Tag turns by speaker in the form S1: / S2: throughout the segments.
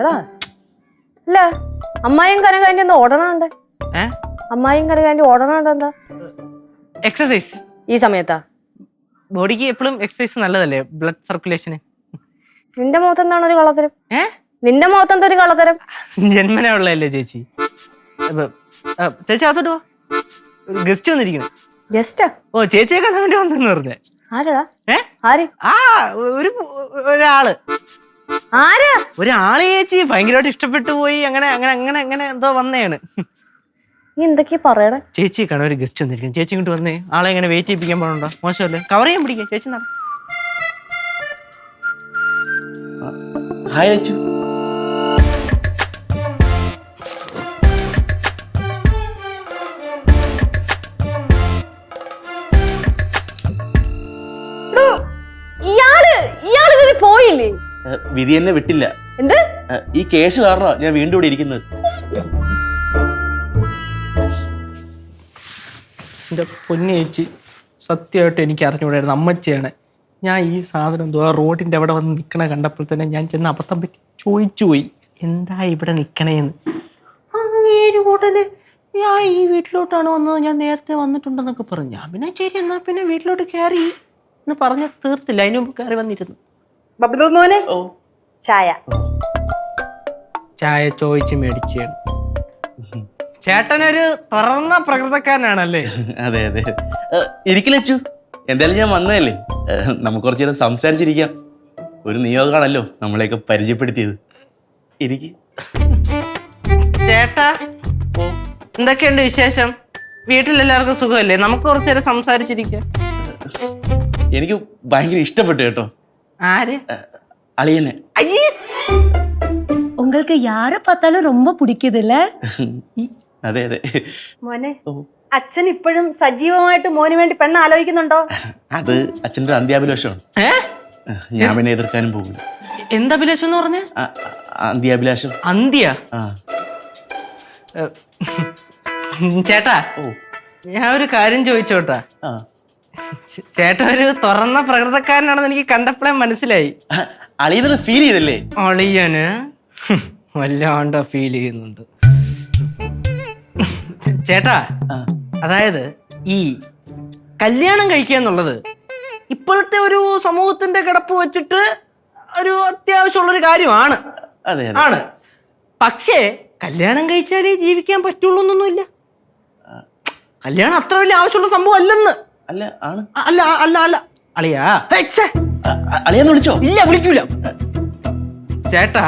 S1: എടാ. അല്ല അമ്മായിയും കനകാന്റെ ഒന്ന് ഓടണുണ്ട്? അമ്മായും കനകാന്റെ ഓടണുണ്ട് എന്താ?
S2: എക്സസൈസ്
S1: ഈ സമയത്താ?
S2: ബോഡിക്ക് എപ്പോഴും എക്സസൈസ് നല്ലതല്ലേ? ബ്ലഡ് സർക്കുലേഷന്
S1: നിന്റെ മുഖത്ത് എന്താണ് ഒരു കള്ളത്തരം? നിന്റെ മുഖത്ത് എന്താ ഒരു കള്ളത്തരം?
S2: ജന്മന ഉള്ളതല്ലേ ചേച്ചി? ചേച്ചി അകത്തോട്ട് പോ ഗസ്റ്റ് വന്നിരിക്കണം
S1: ഗസ്റ്റാ
S2: ഓ ചേച്ചിയെ കാണാൻ വേണ്ടി വന്നെന്ന് പറഞ്ഞേ.
S1: ആരാ
S2: ഏ?
S1: ആര്?
S2: ആ ഒരു ഒരാൾ.
S1: ആരാ?
S2: ഒരാളെ ചേച്ചി ഭയങ്കരമായിട്ട് ഇഷ്ടപ്പെട്ടു പോയി. അങ്ങനെ അങ്ങനെ അങ്ങനെ അങ്ങനെ എന്തോ വന്നേണ്
S1: നീ എന്തൊക്കെയാ പറയണേ?
S2: ചേച്ചി കാണാൻ ഒരു ഗസ്റ്റ് വന്നിരിക്കും ചേച്ചി ഇങ്ങോട്ട് വന്നേ. ആളെ ഇങ്ങനെ വെയിറ്റ് ചെയ്യിപ്പിക്കാൻ പോകണ്ടോ മോശമല്ലേ? കവർ ചെയ്യാൻ പിടിക്കാം. ചേച്ചി നട
S3: ഹായ് അച്ചു
S1: ഇയാൾ ഇയാൾ ഇതിൽ പോയില്ലേ?
S3: വിധി എന്നെ വിട്ടില്ല.
S1: എന്ത്?
S3: ഈ കേസ് കാരണം ഞാൻ വീണ്ടും ഇവിടെ ഇരിക്കുന്നത്.
S2: എന്റെ പൊന്നേച്ചി സത്യമായിട്ട് എനിക്ക് അറിഞ്ഞുകൂടായിരുന്നു. അമ്മച്ചിയാണ്. ഞാൻ ഈ സാധനം എന്തോ ആ റോഡിന്റെ അവിടെ വന്ന് നിൽക്കണ കണ്ടപ്പോൾ തന്നെ ഞാൻ ചെന്ന് അബദ്ധം പറ്റി ചോദിച്ചു പോയി. എന്താ ഇവിടെ നിൽക്കണേന്ന് അങ്ങേര് ഉടനെ ഞാൻ ഈ വീട്ടിലോട്ടാണ് വന്നത്. ഞാൻ നേരത്തെ വന്നിട്ടുണ്ടെന്നൊക്കെ പറഞ്ഞു. ഞാൻ പിന്നെ ശരി എന്നാ പിന്നെ വീട്ടിലോട്ട് കയറി എന്ന് പറഞ്ഞ് തീർത്തില്ല. അതിന് മുമ്പ് കയറി വന്നിരുന്നു.
S4: മോനെ?
S3: ഓ.
S4: ചായ.
S2: ചായ ചോദിച്ച് മേടിച്ചാണ് ചേട്ടനൊരു തുറന്ന പ്രകൃതക്കാരനാണല്ലേ?
S3: അതെ അതെ. ഇരിക്കലച്ചു ഇരിക്കില്ല അച്ചു എന്തായാലും ഞാൻ വന്നതല്ലേ? നമുക്ക് കുറച്ചു നേരം സംസാരിച്ചിരിക്കാം. ഒരു നിയോഗമാണല്ലോ നമ്മളെയൊക്കെ പരിചയപ്പെടുത്തിയത്. ഇരിക്ക്.
S2: ചേട്ടാ എന്തൊക്കെയുണ്ട് വിശേഷം? വീട്ടിലെല്ലാവർക്കും സുഖമല്ലേ? നമുക്ക് കുറച്ചു നേരം സംസാരിച്ചിരിക്കാം.
S3: എനിക്ക് ഭയങ്കര ഇഷ്ടപ്പെട്ടു കേട്ടോ.
S2: ആര്
S3: ഏ, അളിയനെ
S2: അയ്യേ
S5: உங்களுக்கு யார பார்த்தாலும் ரொம்ப பிடிக்குது இல்ல
S3: അതെ അതെ
S4: മോനെ
S3: ഓ
S4: അച്ഛൻ ഇപ്പോഴും സജീവമായിട്ട് മോന് വേണ്ടി പെണ്ണ് ആലോചിക്കുന്നുണ്ടോ
S3: അത് അച്ഛൻ്റെ ഒരു അന്ത്യാഭിലാഷമാണ്
S2: ഏ
S3: ഞാൻ പിന്നെ എതിർക്കാനും പോകില്ല
S2: എന്താ അഭിലാഷം എന്ന് പറഞ്ഞ
S3: ആ, ആ, അന്ത്യാഭിലാഷം
S2: അന്ത്യ
S3: ആ
S2: ഏ, ചേട്ടാ
S3: ഓ
S2: ഞാൻ ഒരു കാര്യം ചോദിച്ചോട്ടാ
S3: ആ
S2: ചേ- ചേട്ടൻ ഒരു തുറന്ന പ്രകൃതക്കാരനാണെന്ന് എനിക്ക് കണ്ടപ്പോഴേ മനസ്സിലായി.
S3: അളിയത് ഫീൽ ചെയ്തല്ലേ?
S2: അളിയന്? വല്ലാണ്ട ഫീൽ ചെയ്യുന്നുണ്ട്. ചേട്ടാ അതായത് ഈ കല്യാണം കഴിക്കുക എന്നുള്ളത് ഇപ്പോഴത്തെ ഒരു സമൂഹത്തിന്റെ കിടപ്പ് വെച്ചിട്ട് ഒരു അത്യാവശ്യമുള്ള
S3: ഒരു കാര്യമാണ്
S2: ആണ്. പക്ഷേ കല്യാണം കഴിച്ചാലേ ജീവിക്കാൻ പറ്റുള്ളൂ എന്നൊന്നുമില്ല. കല്യാണം അത്ര വലിയ ആവശ്യമുള്ള സംഭവം അല്ലെന്ന്
S3: അല്ല ആണ്.
S2: അല്ല അല്ല അല്ല. അളിയാ.
S3: ആ, വിളിച്ചോ?
S2: ഇല്ല വിളിക്കൂല. ചേട്ടാ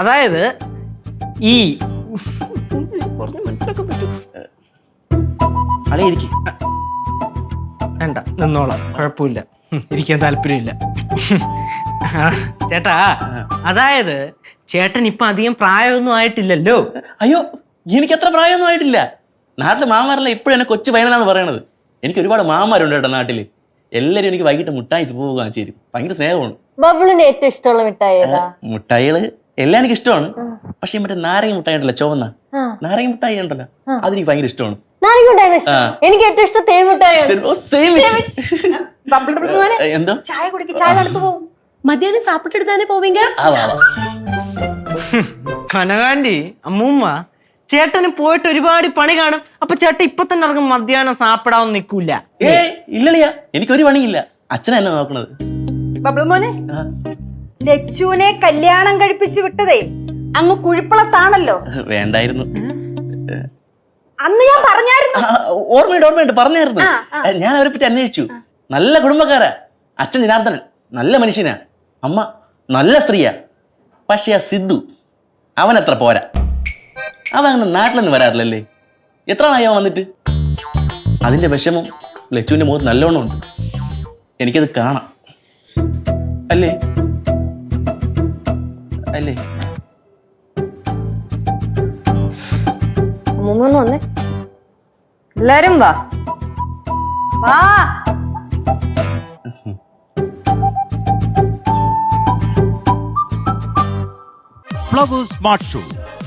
S2: അതായത് ഈ
S3: അളിയ ഇരിക്ക്.
S2: വേണ്ട നിന്നോളാം. കുഴപ്പമില്ല. ഇരിക്കാൻ താല്പര്യമില്ല. ചേട്ടാ അതായത് ചേട്ടൻ ഇപ്പൊ അധികം പ്രായമൊന്നും ആയിട്ടില്ലല്ലോ.
S3: അയ്യോ എനിക്ക് അത്ര പ്രായമൊന്നും ആയിട്ടില്ല. നാട്ടിൽ മാമാറല്ല ഇപ്പോഴും എന്നെ കൊച്ചു പയ്യനാന്ന് പറയണത്. എനിക്ക് ഒരുപാട് മാമാരുണ്ട് കേട്ടോ നാട്ടില് എല്ലാരും എനിക്ക് വൈകിട്ട് മുട്ടായി പോവുക കാണിച്ചു തരും ഭയങ്കര സ്നേഹമാണ്
S1: ബബിളിന് ഏറ്റവും ഇഷ്ടമുള്ള മിഠായി ഏതാ
S3: മുട്ടായികള് എല്ലാം എനിക്ക് ഇഷ്ടമാണ് പക്ഷെ മറ്റേ നാരങ്ങ മുട്ടായി ഉണ്ടല്ലോ ചുവന്ന നാരങ്ങ മുട്ടായി ഉണ്ടല്ലോ അതെനിക്ക് ഭയങ്കര ഇഷ്ടമാണ്
S1: നാരങ്ങ ഇഷ്ടം
S3: ആ.
S1: എനിക്ക് ഏറ്റവും ഇഷ്ടം തേൻമിഠായി
S3: ഓ, same it.
S4: ബബ്ലു ബബ്ലു മോനെ
S3: ഏ, എന്തോ
S4: ചായ കുടിക്ക് ചായ തണുത്തു പോകും
S5: மத்தியானம் சாப்பிட்டுட்டு தானே போவீங்க
S3: ആ, വാ, വാ.
S2: കനകാന്റി അമ്മൂമ്മ ചേട്ടന് പോയിട്ട് ഒരുപാട് പണി കാണും. അപ്പൊ ചേട്ടൻ ഇപ്പൊ തന്നെ ഇറങ്ങും മധ്യാഹ്നം സാപ്പിടാൻ നിക്കൂല.
S3: ഏ ഇല്ലളിയാ. എനിക്കൊരു പണിയില്ല. അച്ഛനല്ല നോക്കണത്.
S4: ബബ്ലു മോനെ
S3: ആ,
S4: ലച്ചുവിനെ കല്യാണം കഴിപ്പിച്ചു വിട്ടതേ. അങ്ങ് കുഴിപ്പളത്താണല്ലോ.
S3: വേണ്ടായിരുന്നു.
S4: അന്ന് ഞാൻ പറഞ്ഞായിരുന്നു.
S3: ഓർമ്മയുണ്ട് ഓർമ്മയുണ്ട്. പറഞ്ഞായിരുന്നു. ഞാൻ അവരെ പറ്റി അന്വേഷിച്ചു. നല്ല കുടുംബക്കാരാ. അച്ഛൻ ജനാർദ്ദനൻ. നല്ല മനുഷ്യനാ. അമ്മ നല്ല സ്ത്രീയാ. പക്ഷെ ആ സിദ്ധു അവനത്ര പോരാ. അതങ്ങനെ നാട്ടിലൊന്നും വരാറില്ലല്ലേ? എത്ര നായോ വന്നിട്ട്? അതിന്റെ വിഷമം ലച്ചുവിന്റെ മുഖത്ത് നല്ലോണം ഉണ്ട്. എനിക്കത് കാണാം. അല്ലേ? അല്ലേ?
S1: അമ്മൂമ്മ വന്നേ. എല്ലാരും വാ. വാ.
S6: Flowers smart show.